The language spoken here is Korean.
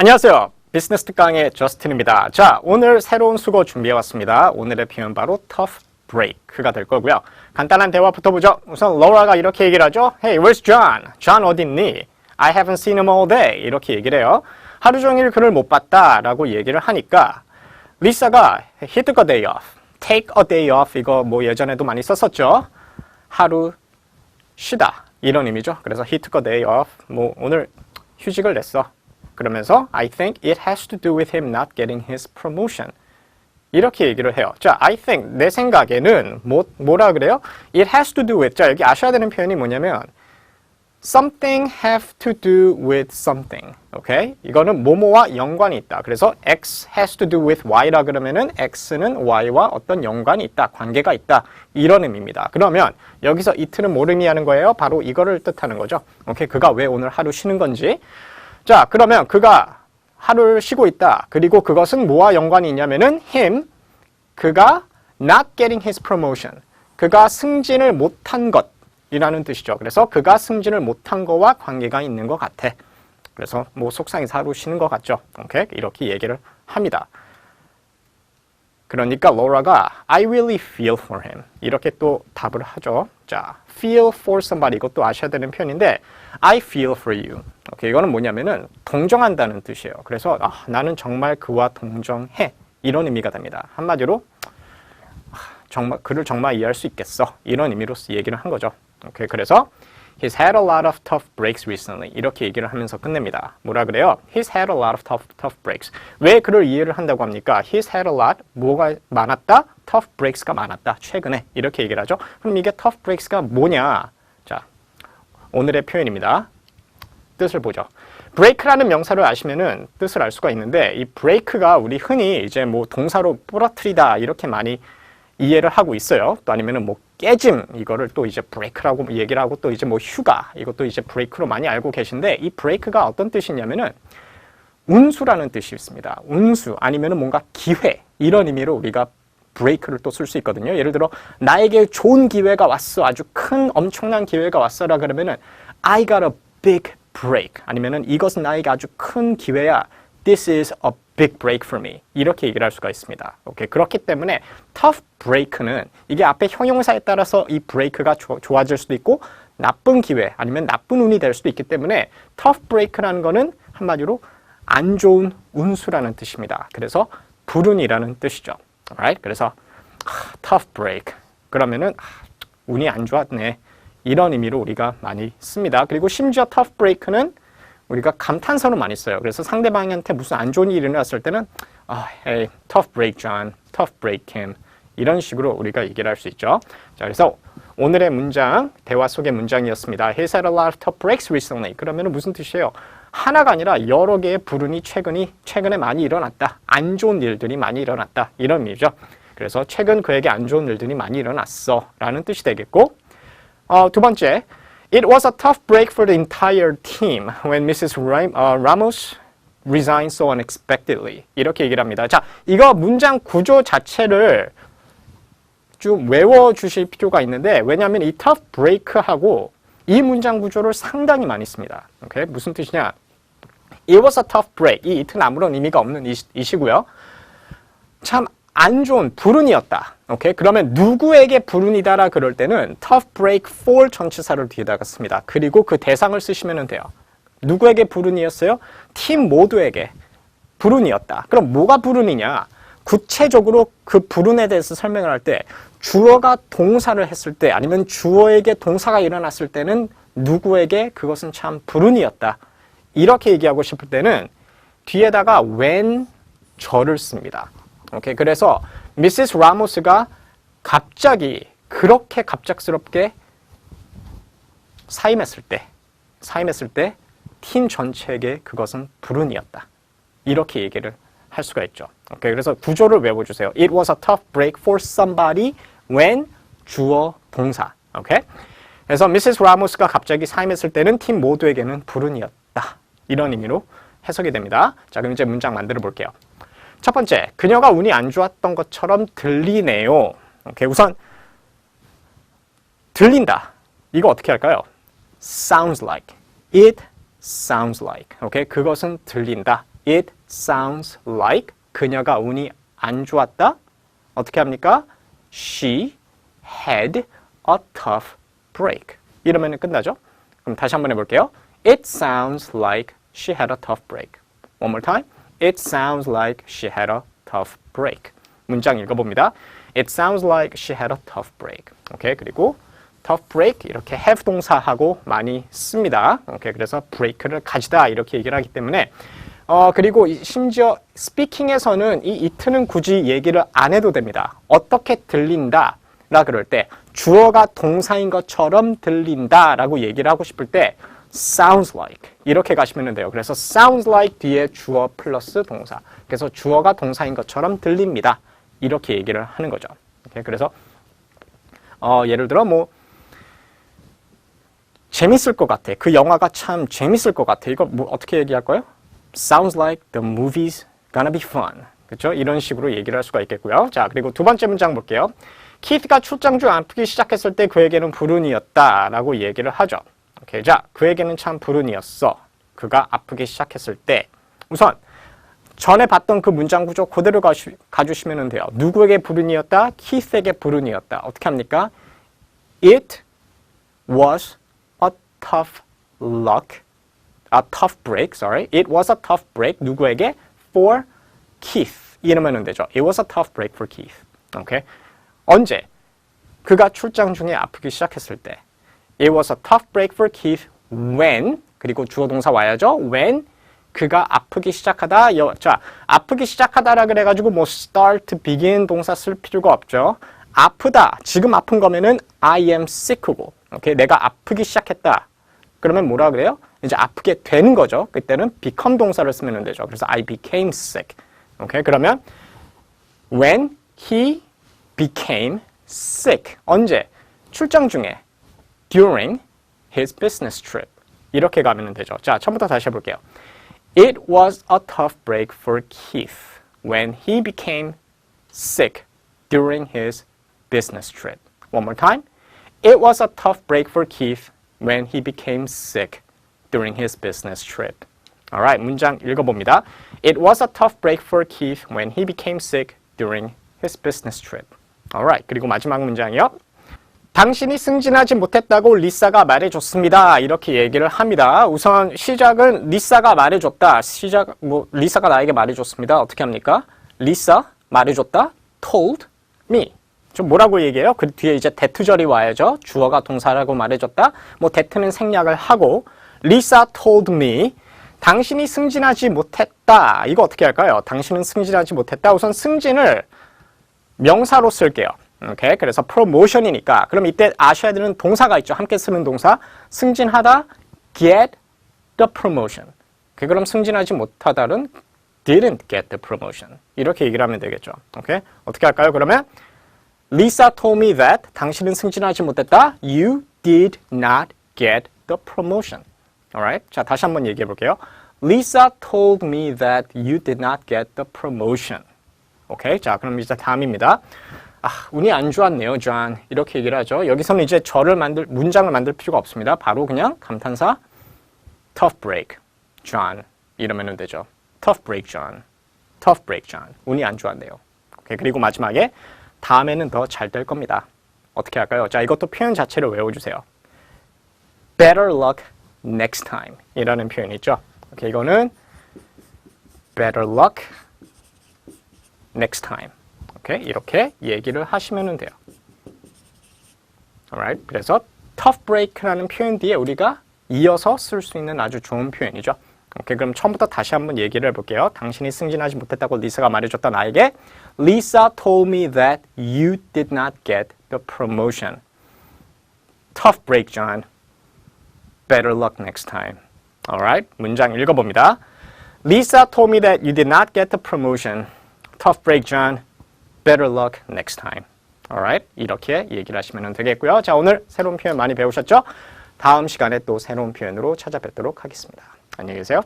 안녕하세요. 비즈니스 특강의 저스틴입니다. 자, 오늘 새로운 수거 준비해 왔습니다. 오늘의 표현 바로 tough break가 될 거고요. 간단한 대화부터 보죠. 우선 로라가 이렇게 얘기를 하죠. Hey, where's John? John 어디 있니? I haven't seen him all day. 이렇게 얘기를 해요. 하루 종일 그를 못 봤다 라고 얘기를 하니까 리사가 he took a day off. take a day off 이거 뭐 예전에도 많이 썼었죠. 하루 쉬다 이런 의미죠. 그래서 he took a day off. 뭐 오늘 휴직을 냈어. 그러면서 I think it has to do with him not getting his promotion. 이렇게 얘기를 해요. 자, I think 내 생각에는 뭐 뭐라 그래요? It has to do with. 자, 여기 아셔야 되는 표현이 뭐냐면 something have to do with something. 오케이? 이거는 뭐뭐와 연관이 있다. 그래서 x has to do with y라 그러면은 x는 y와 어떤 연관이 있다. 관계가 있다. 이런 의미입니다. 그러면 여기서 it는 뭘 의미하는 거예요? 바로 이거를 뜻하는 거죠. 오케이? 그가 왜 오늘 하루 쉬는 건지. 자, 그러면 그가 하루를 쉬고 있다. 그리고 그것은 뭐와 연관이 있냐면은 him 그가 not getting his promotion. 그가 승진을 못한 것이라는 뜻이죠. 그래서 그가 승진을 못한 거와 관계가 있는 것 같아. 그래서 뭐 속상해서 하루 쉬는 것 같죠. 오케이? 이렇게 얘기를 합니다. 그러니까 로라가 I really feel for him 이렇게 또 답을 하죠. 자, feel for somebody 이것도 아셔야 되는 표현인데 I feel for you. 오케이, 이거는 뭐냐면은 동정한다는 뜻이에요. 그래서 아, 나는 정말 그와 동정해 이런 의미가 됩니다. 한마디로 아, 정말 그를 정말 이해할 수 있겠어 이런 의미로 얘기를 한 거죠. 오케이, 그래서 He's had a lot of tough breaks recently. 이렇게 얘기를 하면서 끝냅니다. 뭐라 그래요? He's had a lot of tough, tough breaks. 왜 그를 이해를 한다고 합니까? He's had a lot, 뭐가 많았다? tough breaks가 많았다. 최근에. 이렇게 얘기를 하죠. 그럼 이게 tough breaks가 뭐냐? 자, 오늘의 표현입니다. 뜻을 보죠. break라는 명사를 아시면은 뜻을 알 수가 있는데 이 break가 우리 흔히 이제 뭐 동사로 부러뜨리다 이렇게 많이 이해를 하고 있어요. 또 아니면은 뭐 깨짐 이거를 또 이제 브레이크라고 얘기를 하고 또 이제 뭐 휴가 이것도 이제 브레이크로 많이 알고 계신데 이 브레이크가 어떤 뜻이냐면은 운수라는 뜻이 있습니다. 운수 아니면은 뭔가 기회 이런 의미로 우리가 브레이크를 또 쓸 수 있거든요. 예를 들어 나에게 좋은 기회가 왔어. 아주 큰 엄청난 기회가 왔어라 그러면은 I got a big break 아니면은 이것은 나에게 아주 큰 기회야. This is a big break for me. 이렇게 얘기를 할 수가 있습니다. 오케이. 그렇기 때문에 tough break는 이게 앞에 형용사에 따라서 이 break가 조, 좋아질 수도 있고 나쁜 기회 아니면 나쁜 운이 될 수도 있기 때문에 tough break라는 거는 한마디로 안 좋은 운수라는 뜻입니다. 그래서 불운이라는 뜻이죠. Alright? 그래서 하, tough break. 그러면은 하, 운이 안 좋았네. 이런 의미로 우리가 많이 씁니다. 그리고 심지어 tough break는 우리가 감탄사로 많이 써요. 그래서 상대방한테 무슨 안 좋은 일이 일어났을 때는 아, hey, tough break, John. tough break, Kim. 이런 식으로 우리가 얘기를 할 수 있죠. 자, 그래서 오늘의 문장, 대화 속의 문장이었습니다. He's had a lot of tough breaks recently. 그러면 무슨 뜻이에요? 하나가 아니라 여러 개의 불운이 최근이 최근에 많이 일어났다. 안 좋은 일들이 많이 일어났다. 이런 의미죠. 그래서 최근 그에게 안 좋은 일들이 많이 일어났어. 라는 뜻이 되겠고 어, 두 번째, It was a tough break for the entire team when Mrs. Ram, uh, Ramos resigned so unexpectedly. 이렇게 얘기를 합니다. 자, 이거 문장 구조 자체를 좀 외워주실 필요가 있는데 왜냐하면 이 tough break하고 이 문장 구조를 상당히 많이 씁니다. 오케이? 무슨 뜻이냐? It was a tough break. 이 it는 아무런 의미가 없는 이시고요. 참 안 좋은 불운이었다. 오케이? 그러면 누구에게 불운이다라 그럴 때는 tough break for 전치사를 뒤에다가 씁니다. 그리고 그 대상을 쓰시면 돼요. 누구에게 불운이었어요? 팀 모두에게 불운이었다. 그럼 뭐가 불운이냐? 구체적으로 그 불운에 대해서 설명을 할 때 주어가 동사를 했을 때 아니면 주어에게 동사가 일어났을 때는 누구에게 그것은 참 불운이었다. 이렇게 얘기하고 싶을 때는 뒤에다가 when 저를 씁니다. 오케이. 그래서 미시스 라모스가 갑자기 그렇게 갑작스럽게 사임했을 때 사임했을 때 팀 전체에게 그것은 불운이었다. 이렇게 얘기를 할 수가 있죠. 오케이. 그래서 구조를 외워 주세요. It was a tough break for somebody when 주어 동사. 오케이. 그래서 미시스 라모스가 갑자기 사임했을 때는 팀 모두에게는 불운이었다. 이런 의미로 해석이 됩니다. 자, 그럼 이제 문장 만들어 볼게요. 첫 번째, 그녀가 운이 안 좋았던 것처럼 들리네요. 오케이. 우선 들린다. 이거 어떻게 할까요? sounds like. it sounds like. 오케이. 그것은 들린다. It sounds like 그녀가 운이 안 좋았다. 어떻게 합니까? She had a tough break. 이러면 끝나죠? 그럼 다시 한번 해볼게요. It sounds like she had a tough break. One more time. It sounds like she had a tough break. 문장 읽어봅니다. It sounds like she had a tough break. 오케이 그리고 tough break 이렇게 have 동사하고 많이 씁니다. 오케이 그래서 break를 가지다 이렇게 얘기를 하기 때문에 어 그리고 이- 심지어 스피킹에서는 이 it는 굳이 얘기를 안 해도 됩니다. 어떻게 들린다 라 그럴 때 주어가 동사인 것처럼 들린다라고 얘기를 하고 싶을 때 sounds like 이렇게 가시면 돼요. 그래서 sounds like 뒤에 주어 플러스 동사. 그래서 주어가 동사인 것처럼 들립니다. 이렇게 얘기를 하는 거죠. 그래서 어, 예를 들어 뭐 재밌을 것 같아. 그 영화가 참 재밌을 것 같아. 이거 뭐 어떻게 얘기할까요? Sounds like the movie's gonna be fun. 그렇죠? 이런 식으로 얘기를 할 수가 있겠고요. 자, 그리고 두 번째 문장 볼게요. 키드가 출장 중 아프기 시작했을 때 그에게는 불운이었다라고 얘기를 하죠. 오케이, 자, 그에게는 참 불운이었어. 그가 아프기 시작했을 때 우선 전에 봤던 그 문장 구조 그대로 가주, 가주시면 돼요. 누구에게 불운이었다? 키스에게 불운이었다. 어떻게 합니까? It was a tough luck. A tough break, sorry. It was a tough break. 누구에게? For Keith. 이러면 되죠. It was a tough break for Keith. 오케이. 언제? 그가 출장 중에 아프기 시작했을 때. It was a tough break for Keith when 그리고 주어 동사 와야죠. when 그가 아프기 시작하다. 여, 자, 아프기 시작하다라 그래 가지고 뭐 start, begin 동사 쓸 필요가 없죠. 아프다. 지금 아픈 거면은 I am sick고. 오케이, 내가 아프기 시작했다. 그러면 뭐라 그래요? 이제 아프게 되는 거죠. 그때는 become 동사를 쓰면 되죠. 그래서 I became sick. 오케이, 그러면 when he became sick. 언제? 출장 중에. during his business trip. 이렇게 가면 되죠. 자, 처음부터 다시 해볼게요. It was a tough break for Keith when he became sick during his business trip. One more time. It was a tough break for Keith when he became sick during his business trip. Alright, 문장 읽어봅니다. It was a tough break for Keith when he became sick during his business trip. Alright, 그리고 마지막 문장이요. 당신이 승진하지 못했다고 리사가 말해줬습니다. 이렇게 얘기를 합니다. 우선 시작은 리사가 말해줬다. 시작 뭐 리사가 나에게 말해줬습니다. 어떻게 합니까? 리사 말해줬다. told me. 좀 뭐라고 얘기해요? 그 뒤에 이제 대투절이 와야죠. 주어가 동사라고 말해줬다. 뭐 대트는 생략을 하고 리사 told me. 당신이 승진하지 못했다. 이거 어떻게 할까요? 당신은 승진하지 못했다. 우선 승진을 명사로 쓸게요. 오케이. 그래서 프로모션이니까. 그럼 이때 아셔야 되는 동사가 있죠. 함께 쓰는 동사. 승진하다 get the promotion. 그 그럼 승진하지 못하다는 didn't get the promotion. 이렇게 얘기를 하면 되겠죠. 오케이. 어떻게 할까요? 그러면 Lisa told me that 당신은 승진하지 못했다. You did not get the promotion. Alright? 자, 다시 한번 얘기해 볼게요. Lisa told me that you did not get the promotion. 오케이. 자, 그럼 이제 다음입니다. 아, 운이 안 좋았네요, 존. 이렇게 얘기를 하죠. 여기서는 이제 저를 만들 문장을 만들 필요가 없습니다. 바로 그냥 감탄사 tough break, John 이러면 되죠. tough break, John. tough break, John. 운이 안 좋았네요. 오케이. 그리고 마지막에 다음에는 더 잘 될 겁니다. 어떻게 할까요? 자, 이것도 표현 자체를 외워주세요. better luck next time 이라는 표현이 있죠. 오케이, 이거는 better luck next time. 오케이, 이렇게 얘기를 하시면 돼요. alright. 그래서 tough break라는 표현 뒤에 우리가 이어서 쓸 수 있는 아주 좋은 표현이죠. 오케이, 그럼 처음부터 다시 한번 얘기를 해볼게요. 당신이 승진하지 못했다고 리사가 말해줬다 나에게 Lisa told me that you did not get the promotion. Tough break, John. Better luck next time. Alright, 문장 읽어봅니다. Lisa told me that you did not get the promotion. Tough break, John. Better luck next time. Alright, 이렇게 얘기를 하시면 되겠고요. 자, 오늘 새로운 표현 많이 배우셨죠? 다음 시간에 또 새로운 표현으로 찾아뵙도록 하겠습니다. 안녕히 계세요.